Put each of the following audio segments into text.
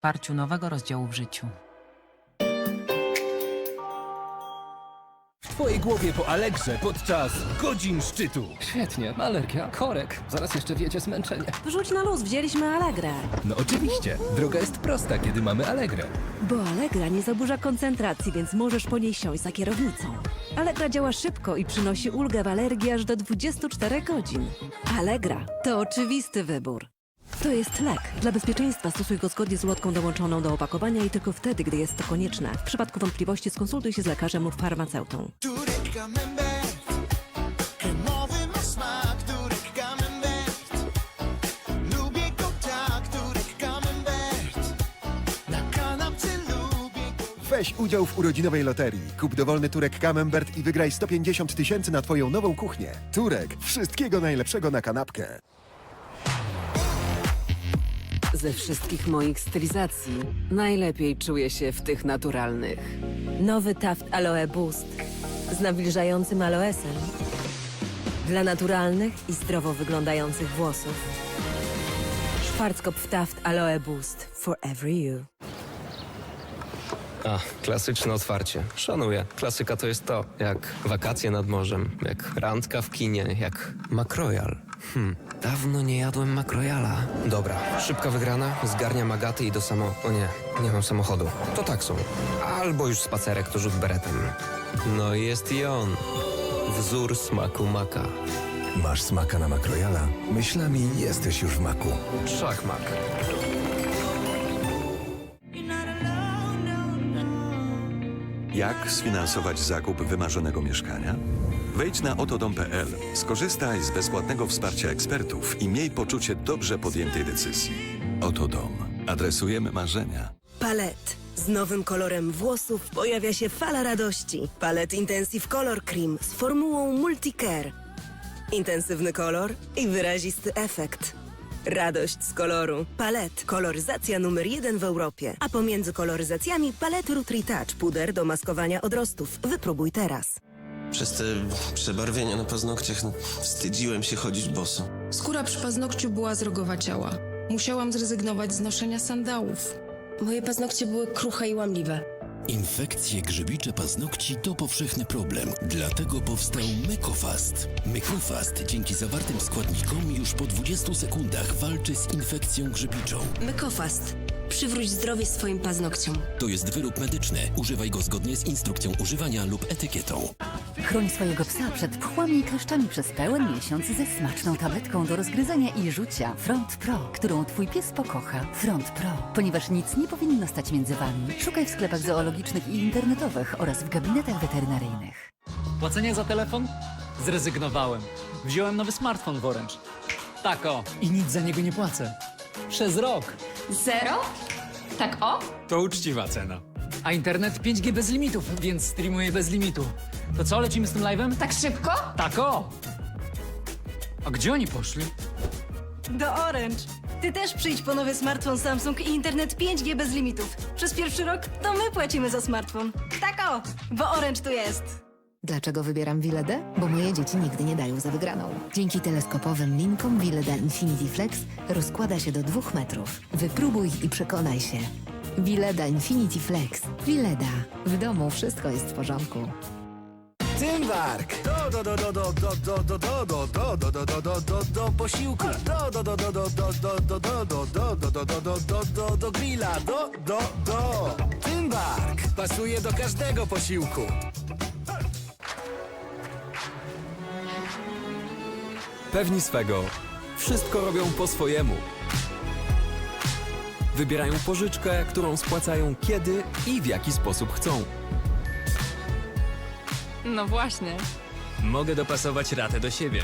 parciu nowego rozdziału w życiu. W twojej głowie po Allegrze podczas godzin szczytu. Świetnie, alergia, korek. Zaraz jeszcze wiecie zmęczenie. Wrzuć na luz, wzięliśmy Allegrę. No oczywiście, droga jest prosta, kiedy mamy Allegrę. Bo Allegra nie zaburza koncentracji, więc możesz po niej siąść za kierownicą. Allegra działa szybko i przynosi ulgę w alergii aż do 24 godzin. Allegra to oczywisty wybór. To jest lek. Dla bezpieczeństwa stosuj go zgodnie z ulotką dołączoną do opakowania i tylko wtedy, gdy jest to konieczne. W przypadku wątpliwości skonsultuj się z lekarzem lub farmaceutą. Turek Camembert Kremowy ma smak Turek Camembert Lubię go tak Turek Camembert Na kanapce lubię go Weź udział w urodzinowej loterii. Kup dowolny Turek Camembert i wygraj 150 tysięcy na twoją nową kuchnię. Turek, wszystkiego najlepszego na kanapkę. Ze wszystkich moich stylizacji najlepiej czuję się w tych naturalnych. Nowy Taft Aloe Boost z nawilżającym aloesem. Dla naturalnych i zdrowo wyglądających włosów. Schwarzkopf Taft Aloe Boost for every you. A, klasyczne otwarcie. Szanuję. Klasyka to jest to, jak wakacje nad morzem, jak randka w kinie, jak makrojal. Hmm, dawno nie jadłem makrojala. Dobra, szybka wygrana, zgarniam Agaty i do samo... O nie, nie mam samochodu. To taksą. Albo już spacerek to rzut beretem. No i jest i on. Wzór smaku maka. Masz smaka na makrojala? Myślami jesteś już w maku. Szachmak. Jak sfinansować zakup wymarzonego mieszkania? Wejdź na otodom.pl, skorzystaj z bezpłatnego wsparcia ekspertów i miej poczucie dobrze podjętej decyzji. Oto dom. Adresujemy marzenia. Palet. Z nowym kolorem włosów pojawia się fala radości. Palet Intensive Color Cream z formułą Multicare. Intensywny kolor i wyrazisty efekt. Radość z koloru. Palet. Koloryzacja numer jeden w Europie. A pomiędzy koloryzacjami palet Root Retouch puder do maskowania odrostów. Wypróbuj teraz. Przez te przebarwienia na paznokciach no, wstydziłem się chodzić boso. Skóra przy paznokciu była zrogowaciała. Musiałam zrezygnować z noszenia sandałów. Moje paznokcie były kruche i łamliwe. Infekcje grzybicze paznokci to powszechny problem, dlatego powstał Mykofast. Mykofast dzięki zawartym składnikom już po 20 sekundach walczy z infekcją grzybiczą. Mykofast. Przywróć zdrowie swoim paznokciom. To jest wyrób medyczny. Używaj go zgodnie z instrukcją używania lub etykietą. Chroń swojego psa przed pchłami i kleszczami przez pełen miesiąc ze smaczną tabletką do rozgryzania i rzucia Front Pro, którą twój pies pokocha. Front Pro, ponieważ nic nie powinno stać między wami. Szukaj w sklepach zoologicznych i internetowych oraz w gabinetach weterynaryjnych. Płacenie za telefon? Zrezygnowałem. Wziąłem nowy smartfon w Orange. Tak o, i nic za niego nie płacę. Przez rok. Zero? Tak o? To uczciwa cena. A internet 5G bez limitów, więc streamuję bez limitu. To co, lecimy z tym live'em? Tak szybko? Tak o! A gdzie oni poszli? Do Orange. Ty też przyjdź po nowy smartfon Samsung i internet 5G bez limitów. Przez pierwszy rok to my płacimy za smartfon. Tak o, bo Orange tu jest. Dlaczego wybieram Wiledę? Bo moje dzieci nigdy nie dają za wygraną. Dzięki teleskopowym linkom Wileda Infinity Flex rozkłada się do dwóch metrów. Wypróbuj i przekonaj się. Wileda Infinity Flex. Wileda. W domu wszystko jest w porządku. Tymbark Do do do do do do do do do do do do do do do do posiłku Do do do do do do do do do do do do do do do do do do grilla Do do do Tymbark pasuje do każdego posiłku Pewni swego. Wszystko robią po swojemu. Wybierają pożyczkę, którą spłacają kiedy i w jaki sposób chcą. No właśnie. Mogę dopasować ratę do siebie.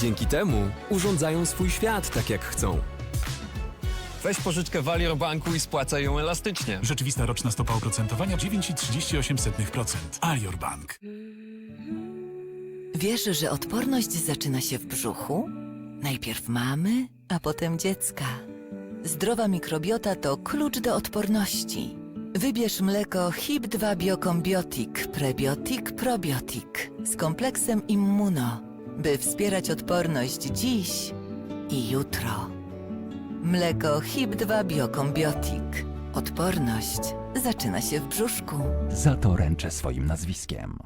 Dzięki temu urządzają swój świat tak jak chcą. Weź pożyczkę w Alior Banku i spłacaj ją elastycznie. Rzeczywista roczna stopa oprocentowania 9,38%. Alior Bank. Wiesz, że odporność zaczyna się w brzuchu? Najpierw mamy, a potem dziecka. Zdrowa mikrobiota to klucz do odporności. Wybierz mleko HIP2 Biokombiotik Prebiotik Probiotik z kompleksem Immuno, by wspierać odporność dziś i jutro. Mleko HIP2 Biokombiotik. Odporność zaczyna się w brzuszku. Za to ręczę swoim nazwiskiem.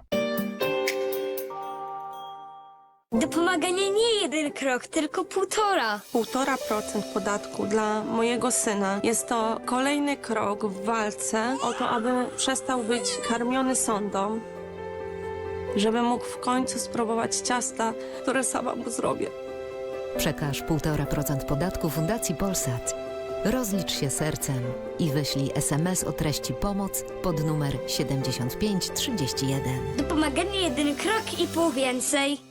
Dopomaganie nie jeden krok, tylko półtora. Półtora procent podatku dla mojego syna jest to kolejny krok w walce o to, aby przestał być karmiony sondą, żeby mógł w końcu spróbować ciasta, które sama mu zrobię. Przekaż 1,5% podatku Fundacji Polsat. Rozlicz się sercem i wyślij SMS o treści pomoc pod numer 7531. Dopomaganie jeden krok i pół więcej.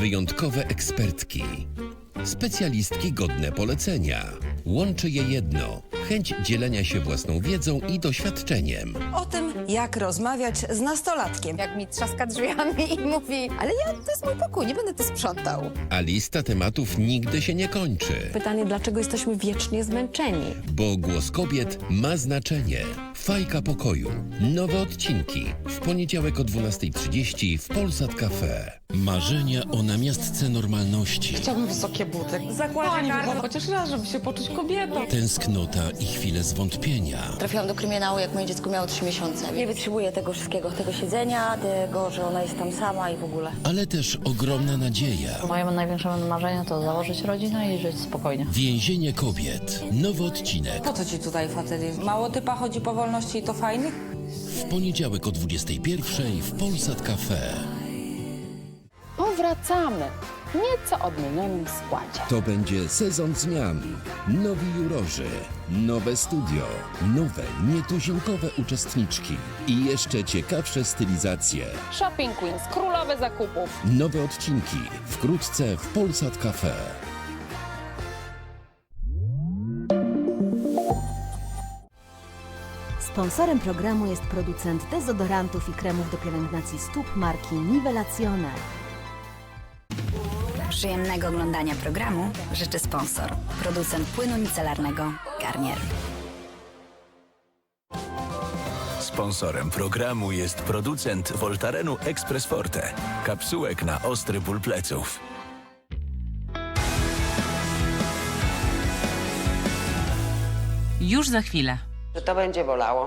Wyjątkowe ekspertki. Specjalistki godne polecenia. Łączy je jedno. Chęć dzielenia się własną wiedzą i doświadczeniem. O tym, jak rozmawiać z nastolatkiem. Jak mi trzaska drzwiami i mówi, ale ja, to jest mój pokój, nie będę to sprzątał. A lista tematów nigdy się nie kończy. Pytanie, dlaczego jesteśmy wiecznie zmęczeni? Bo głos kobiet ma znaczenie. Fajka pokoju. Nowe odcinki. W poniedziałek o 12.30 w Polsat Cafe. Marzenia o namiastce normalności. Chciałbym wysokie buty. Zakładam chociaż raz, żeby się poczuć kobietą. Tęsknota i chwile zwątpienia. Trafiłam do kryminału, jak moje dziecko miało 3 miesiące. Nie wytrzymuję tego wszystkiego, tego siedzenia, tego, że ona jest tam sama i w ogóle. Ale też ogromna nadzieja. Moje największe marzenie to założyć rodzinę i żyć spokojnie. Więzienie kobiet. Nowy odcinek. Po co ci tutaj facet? Mało typa chodzi po i to fajnych? W poniedziałek o 21.00 w Polsat Cafe. Powracamy w nieco odmienionym składzie. To będzie sezon zmian. Nowi jurorzy, nowe studio, nowe, nietuzinkowe uczestniczki i jeszcze ciekawsze stylizacje. Shopping Queens, królowe zakupów. Nowe odcinki wkrótce w Polsat Cafe. Sponsorem programu jest producent dezodorantów i kremów do pielęgnacji stóp marki Nivelazione. Przyjemnego oglądania programu życzy sponsor, producent płynu micelarnego Garnier. Sponsorem programu jest producent Voltarenu Express Forte. Kapsułek na ostry ból pleców. Już za chwilę. Że to będzie bolało.